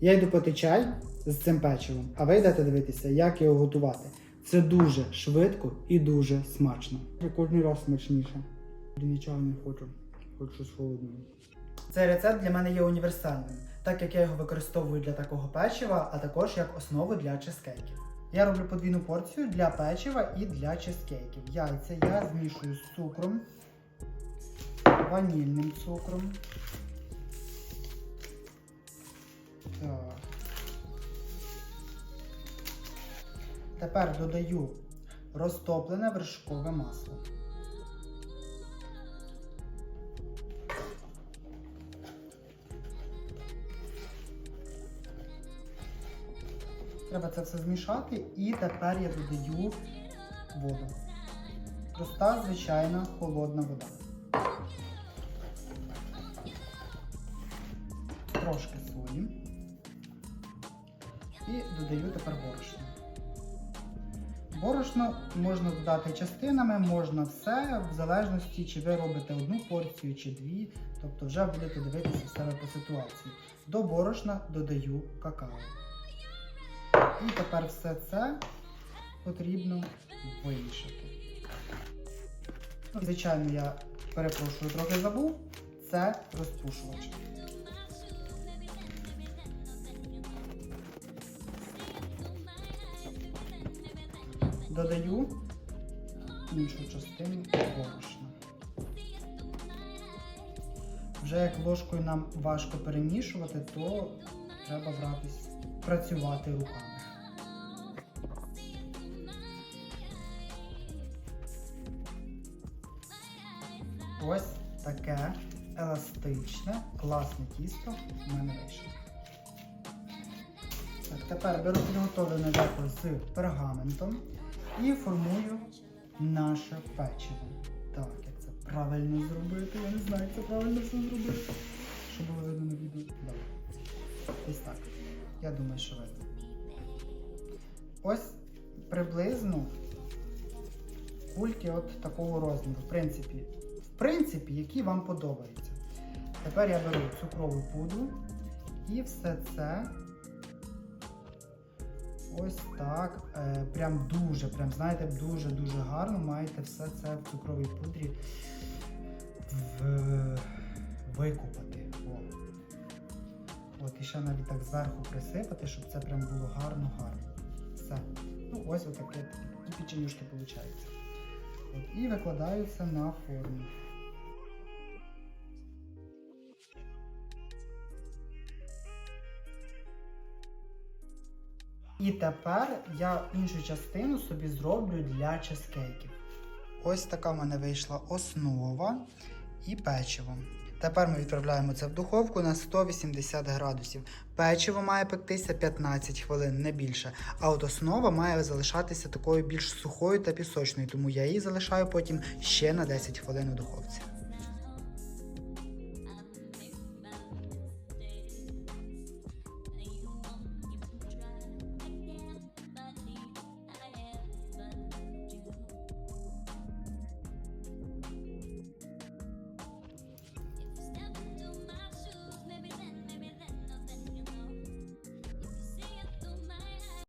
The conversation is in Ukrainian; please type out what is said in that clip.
Я йду пити чай з цим печивом, а ви йдете дивитися, як його готувати. Це дуже швидко і дуже смачно. Кожен раз смачніше. Нічого не хочу, хочу щось холодного. Цей рецепт для мене є універсальним, так як я його використовую для такого печива, а також як основу для чизкейків. Я роблю подвійну порцію для печива і для чизкейків. Яйця я змішую з цукром, ванільним цукром. Так. Тепер додаю розтоплене вершкове масло. Треба це все змішати і тепер я додаю воду. Проста, звичайна холодна вода. Трошки. І додаю тепер борошно. Борошно можна додати частинами, можна все, в залежності, чи ви робите одну порцію чи дві. Тобто вже будете дивитися в себе по ситуації. До борошна додаю какао. І тепер все це потрібно вимішати. Звичайно, я перепрошую, трохи забув. Це розпушувач. Додаю іншу частину борошна. Вже як ложкою нам важко перемішувати, то треба братись працювати руками. Ось таке еластичне, класне тісто в мене вийшло. Так, тепер беру підготовлене деко з пергаментом і формую наше печиво. Так, як це правильно зробити, я не знаю, як це правильно все зробити. Щоб було видно на відео. Добре. Ось так. Я думаю, що видно. Ось приблизно кульки от такого розміру. В принципі, в принципі, які вам подобаються. Тепер я беру цукрову пудру і все це ось так. Е, прям дуже, прям знаєте, дуже-дуже гарно маєте все це в цукровій пудрі в... викупати. О. От, і ще навіть так зверху присипати, щоб це прям було гарно-гарно. Все. Ну, ось отаке такі печенюшки виходить. От, і викладаються на форму. І тепер я іншу частину собі зроблю для чизкейків. Ось така в мене вийшла основа і печиво. Тепер ми відправляємо це в духовку на 180 градусів. Печиво має пектися 15 хвилин, не більше. А от основа має залишатися такою більш сухою та пісочною, тому я її залишаю потім ще на 10 хвилин у духовці.